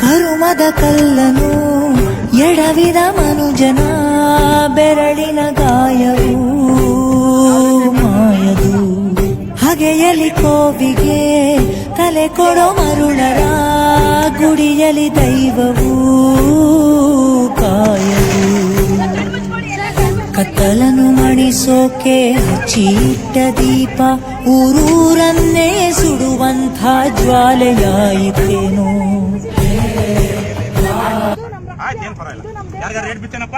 ಕರುಮದ ಕಲ್ಲನು, ಎಡವಿದ ಮನುಜನ, ಬೆರಳಿನ ಗಾಯವು ಮಾಯದು. ಹಗೆಯಲಿ ಕೋವಿಗೆ ತಲೆ ಕೊಡೋ ಮರುಳರ, ಗುಡಿಯಲಿ ದೈವವು ಕಾಯದು. ಕತ್ತಲನು ಮಣಿಸೋಕೆ ಚೀಟ ದೀಪ, ಊರೂರನ್ನೇ ಸುಡುವಂಥ ಜ್ವಾಲೆಯಾಯಿತೇನೋ. ಪರವಾಗಿಲ್ಲ. ಯಾರಿಗಾರ ರೇಟ್ ಬಿತ್ತೇನಪ್ಪ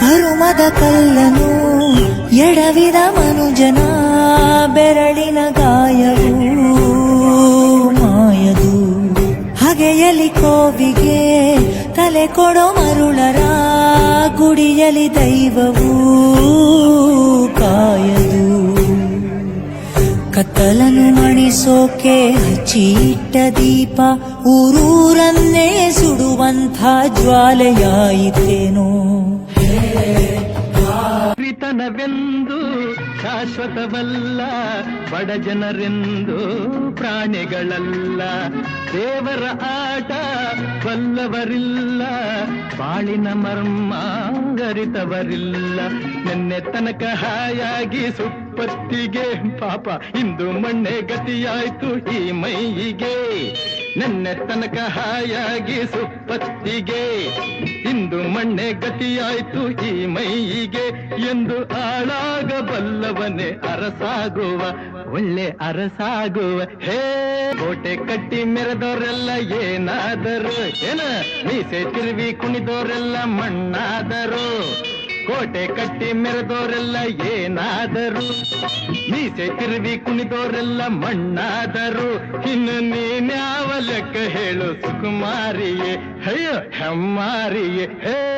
ಕರುಮದ ಕಲ್ಲನು ಎಡವಿದ ಮನುಜನ ಬೆರಳಿನ ಗಾಯವು ಮಾಯದು. ಹಗೆಯಲಿ ಕೋವಿಗೆ ತಲೆ ಕೊಡೋ ಮರುಳರ ಗುಡಿಯಲಿ ದೈವವು ಕಾಯದು. ಕತ್ತಲನು ಮಣಿಸೋಕೆ ಹಚ್ಚಿಟ್ಟ ದೀಪ, ಊರೂರನ್ನೇ ಸುಡುವಂಥ ಜ್ವಾಲೆಯಾಯಿತೇನೋ ಪ್ರೀತನವೆಂದು ಶಾಶ್ವತವಲ್ಲ, ಬಡ ಜನರೆಂದು ಪ್ರಾಣಿಗಳಲ್ಲ. ದೇವರ ಆಟ ಬಲ್ಲವರಿಲ್ಲ ಬಾಳಿನ ಮರ್ಮಾಂಗರಿತವರಿಲ್ಲ ನೆನ್ನೆ ತನಕ ಹಾಯಾಗಿ ಸುಪ್ಪತ್ತಿಗೆ. ಪಾಪ, ಇಂದು ಮಣ್ಣೆ ಗತಿಯಾಯ್ತು ಈ ಮೈಯಿಗೆ. ನಿನ್ನೆ ತನಕ ಹಾಯಾಗಿ ಸುಪ್ಪತ್ತಿಗೆ. ಇಂದು ಮಣ್ಣೆ ಗತಿಯಾಯ್ತು ಈ ಮೈಯಿಗೆ. ಎಂದು ಆಳಾಗಬಲ್ಲವನೇ ಅರಸಾಗುವ, ಒಳ್ಳೆ ಅರಸಾಗುವ. ಹೇ, ಕೋಟೆ ಕಟ್ಟಿ ಮೆರೆದವರೆಲ್ಲ ಏನಾದರು? ಏನ, ಮೀಸೆ ತಿರುವಿ ಕುಣಿದವರೆಲ್ಲ ಮಣ್ಣಾದರು? ಕೋಟೆ ಕಟ್ಟಿ ಮೆರೆದವರೆಲ್ಲ ಏನಾದರು? ಮೀಸೆ ತಿರುವಿ ಕುಣಿದವರೆಲ್ಲ ಮಣ್ಣಾದರು? ಇನ್ನು ನೀನ್ಯಾವ ಲೆಕ್ಕ ಹೇಳು, ಸುಕುಮಾರಿಯೇ? ಅಯ್ಯೋ, ಹೆಮ್ಮಾರಿಯೇ, ಹೇ.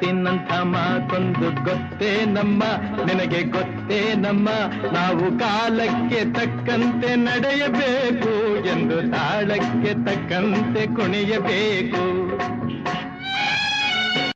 ಮುತ್ತಿನಂಥ ಮಾತೊಂದು ಗೊತ್ತೇ ನಮ್ಮ? ನಿನಗೆ ಗೊತ್ತೇ ನಮ್ಮ? ನಾವು ಕಾಲಕ್ಕೆ ತಕ್ಕಂತೆ ನಡೆಯಬೇಕು ಎಂದು ತಾಳಕ್ಕೆ ತಕ್ಕಂತೆ ಕುಣಿಯಬೇಕು.